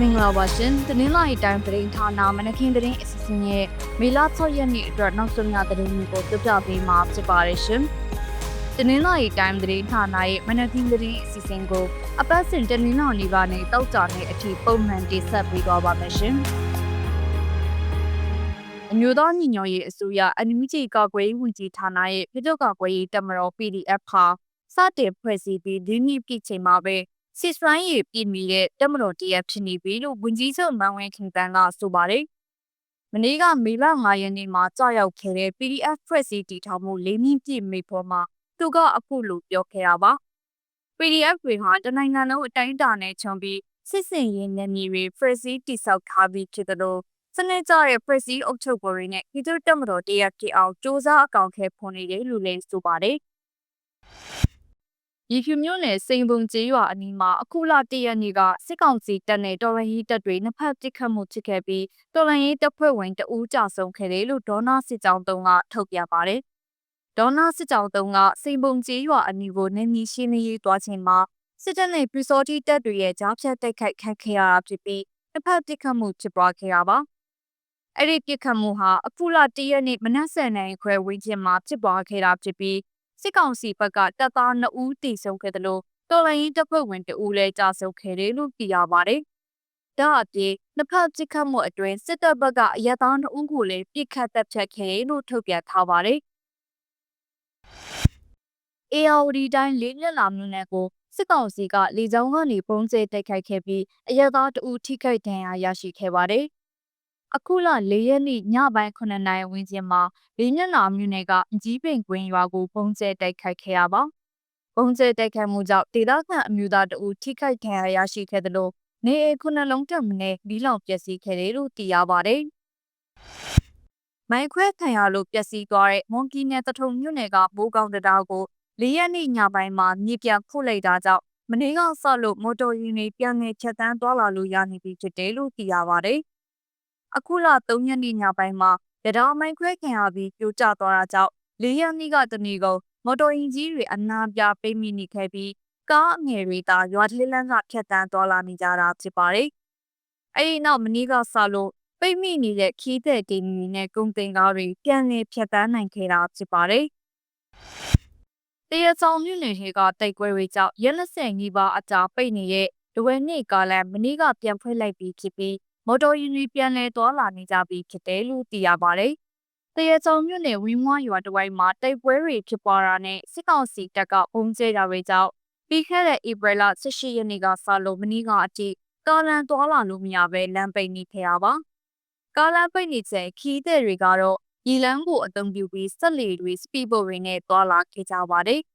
မင်္ဂလာပါရှင်။တင်းလာရီတိုင်းသတင်းဌာနမနခင်သတင်းအစီအစဉ်ရဲ့မေလ6ရက်နေ့အတွက်နောက်ဆုံးရသတင်းတွေကိုပြပြပေးမှာဖြစ်ပါတယ်ရှင်။တင်းလာရီတိုင်းသတင်းဌာနရဲ့မနခင်သတင်းအစီအစဉ်ကိုအပတ်စဉ်တင်းလာရီကနေတောက်ကြတဲ့အထိပုံမှန်တင်ဆက်ပေးသွားပါမယ်ရှင်။အမျိုးသားညီညွတ်ရေးအစိုးရအန်မီဂျီကာကွယ်ရေးဝန်ကြီးဌာနရဲ့ပြည်သူ့ကာကွယ်ရေးတမတော် PDF ဟာစတင်ဖွဲ့စည်းပြီးဒီနေ့ပြည့်ချိန်မှာပဲ စစ်စရိုင်းရေးပြည်မီရဲ့တက်မတော်တရက်ဖြစ်နေပြီလို့ဝန်ကြီးချုပ်မန်ဝင်းခင်တန်းကဆိုပါတယ်။မနေ့ကမေလ9ရက်နေ့မှာကြာရောက်ခဲ့တဲ့ PDF ဖွဲ့စည်းတည်ထောင်မှုလေးမြင့်ပြည့်မိဖို့မှာသူကအခုလိုပြောခဲ့တာပါ။ PDF တွေဟာတနိုင်ငံလုံးအတိုင်းအတာနဲ့ခြုံပြီးစစ်စင်ရေးနယ်မြေတွေဖွဲ့စည်းတည်ဆောက်ထားပြီးဖြစ်တယ်လို့စနစ်ကျတဲ့ဖွဲ့စည်းအုပ်ချုပ်ပေါ်တွေနဲ့ပြည်သူ့တက်မတော်တရက်ဖြစ်အောင်စ조사အကောင့်ခဲဖွင့်နေတယ်လို့လည်းဆိုပါတယ်။ ရီဖြူမြို့နယ်စိန်ပုံကျေးရွာအနီးမှာအခုလတရက်နေ့ကစစ်ကောင်စီတပ်နဲ့တော်လှန်ရေးတပ်တွေနှစ်ဖက်ပစ်ခတ်မှုဖြစ်ခဲ့ပြီးတော်လှန်ရေးတပ်ဖွဲ့ဝင်တဦးကြဆုံးခဲ့တယ်လို့ဒေါနာစစ်ကြောင်းတုံးကထုတ်ပြန်ပါတယ်။ဒေါနာစစ်ကြောင်းတုံးကစိန်ပုံကျေးရွာအနီးကိုနေမီရှင်းလင်းရေးတွားချိန်မှာစစ်တပ်နဲ့ပျူစောတိတပ်တွေရဲ့ကြားဖြတ်တိုက်ခိုက်ခံခဲ့ရတာဖြစ်ပြီးနှစ်ဖက်ပစ်ခတ်မှုဖြစ်ပွားခဲ့တာပါ။အဲ့ဒီပစ်ခတ်မှုဟာအခုလတရက်နေ့မနက်7:00နာရီခွဲဝန်းကျင်မှာဖြစ်ပွားခဲ့တာဖြစ်ပြီး စစ်ကောင်စီဘက်ကတပ်သား2ဦးတိဆုံးခဲ့တယ်လို့တော်လိုင်းတပ်ဖွဲ့ဝင်2ဦးလည်းကြာဆုံးခဲ့တယ်လို့သိရပါတယ်။ဒါအပြင်နှစ်ဖက်ပစ်ခတ်မှုအတွင်းစစ်တပ်ဘက်ကအရသား2ဦးကိုလည်းပစ်ခတ်တပ်ဖြတ်ခဲ့တယ်လို့ထုတ်ပြန်ထားပါတယ်။ ARD တိုင်းလေးမျက်လာမြို့နယ်ကိုစစ်ကောင်စီကလေကြောင်းကနေပုံကျဲတိုက်ခိုက်ခဲ့ပြီးအရသား2ဦးထိခိုက်ဒဏ်ရာရရှိခဲ့ပါတယ်။ အခုလ၄ရက်နေ့ညပိုင်း9နာရီဝန်းကျင်မှာလေးမျက်နှာမြို့နယ်ကကြီးပင်ကွင်းရွာကိုပုံကျဲတိုက်ခိုက်ခဲ့ရပါပုံကျဲတိုက်ခိုက်မှုကြောင့်ဒေသခံအမျိုးသားတဦးထိခိုက်ဒဏ်ရာရရှိခဲ့တယ်လို့နေအိမ်ခုနှလုံးတက်မနေလီလောင်ပျက်စီးခဲ့တယ်လို့သိရပါတယ်။မိုင်းခွဲခံရလို့ပျက်စီးသွားတဲ့မွန်ကီနယ်တထုံမြို့နယ်ကဘိုးကောင်တရားကို၄ရက်နေ့ညပိုင်းမှာမြေပြန့်ခုတ်လိုက်တာကြောင့်မနေ့ကဆော့လို့မော်တော်ယာဉ်တွေပြန်ငယ်ချက်တန်းသွားလာလို့ရနေပြီဖြစ်တယ်လို့သိရပါတယ်။ အခုလ3ရက်နေ့ညပိုင်းမှာရတောင်မိုင်းခွဲခံရပြီးပြိုကျသွားတာကြောင့်လေးရက်နေ့ကတနေ့ကုန်မော်တော်ယာဉ်ကြီးတွေအနာပြပိတ်မိနေခဲ့ပြီးကားအငယ်တွေသာရွာထလေးလန်းကဖြတ်တန်းသွားလာနေကြတာဖြစ်ပါတယ်။အဲဒီနောက်မနေ့ကစလို့ပိတ်မိနေတဲ့ခီးတဲ့တင်မီနဲ့ကုန်တင်ကားတွေပြန်လည်ဖြတ်တန်းနိုင်ခဲ့တာဖြစ်ပါတယ်။တရဆောင်မြို့နယ်တွေကတိုက်ပွဲတွေကြောင့်ရက်လက်ဆယ်ကြီးပါအကြာပိတ်နေတဲ့ဒဝဲနေ့ကလည်းမနေ့ကပြန်ဖွင့်လိုက်ပြီးဖြစ်ပြီး မော်တော်ယာဉ်တွေပြန်လည်သွားလာနေကြပြီဖြစ်တယ်လို့သိရပါတယ်။တရချုံမြို့နယ်ဝင်းမွားရွာတဝိုက်မှာတိုက်ပွဲတွေဖြစ်ပွားတာနဲ့စစ်ကောင်စီတပ်ကပုံကျဲတာတွေကြောင့်ပြီးခဲ့တဲ့ဧပြီလ18ရက်နေ့ကစလို့မနီးကအထိကားလန်သွားလာလို့မရဘဲလမ်းပိတ်နေခဲ့တာပါ။ကားလန်ပိတ်နေတဲ့ခီးတဲ့တွေကတော့ရီလန်းကိုအသုံးပြုပြီးဆက်လီတွေစပီဘိုတွေနဲ့သွားလာခဲ့ကြပါတယ်။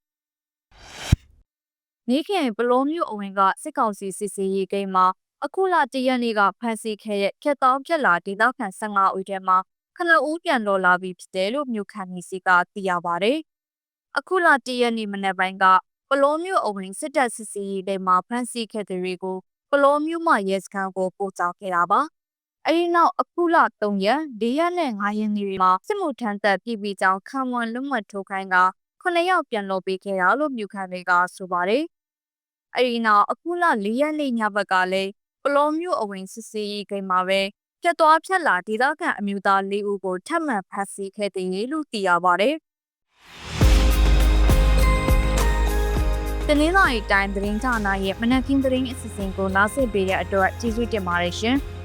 နေခင်ဘလုံးမျိုးအဝင်ကစစ်ကောင်စီစစ်စေးရေးဂိမ်းမှာ အခုလတရက်နေ့ကဖမ်းဆီးခဲ့တဲ့ဖြတ်တောင်းဖြတ်လာဒေသခံ15ဦးထဲမှာခဏဦးပြန်တော်လာပြီဖြစ်တယ်လို့မြို့ခံကြီးစီကသိရပါဗျ။အခုလတရက်နေ့မနေ့ပိုင်းကပလောမျိုးအဝင်စစ်တပ်စစ်စီရေးတွေမှာဖမ်းဆီးခဲ့တဲ့တွေကိုပလောမျိုးမှရဲစခန်းကိုပို့ဆောင်ခဲ့တာပါ။အဲဒီနောက်အခုလ3ရက်၄ရက်နဲ့9ရက်နေ့မှာစစ်မှုထမ်းသက်ပြည်ပြည်ကြောင်းခံဝန်လွတ်မှတ်ထိုးခိုင်းက9ယောက်ပြန်လို့ပေးခဲ့တာလို့မြို့ခံတွေကဆိုပါတယ်။အဲဒီနောက်အခုလ၄ရက်နေ့ညဘက်ကလည်း ပလောမျိုးအဝင်စစ်စီရေးဂိမ်းမှာပဲဖြတ်သွားဖြတ်လာဒေသခံအမျိုးသား၄ဦးကိုထပ်မံဖမ်းဆီးခဲ့တယ်လို့သိရပါတယ်။တနင်္လာရီတိုင်းသတင်းဌာနရဲ့မနက်ခင်းသတင်းအစီအစဉ်ကိုနားဆင်ပေးတဲ့အတွက်ကျေးဇူးတင်ပါတယ်ရှင်။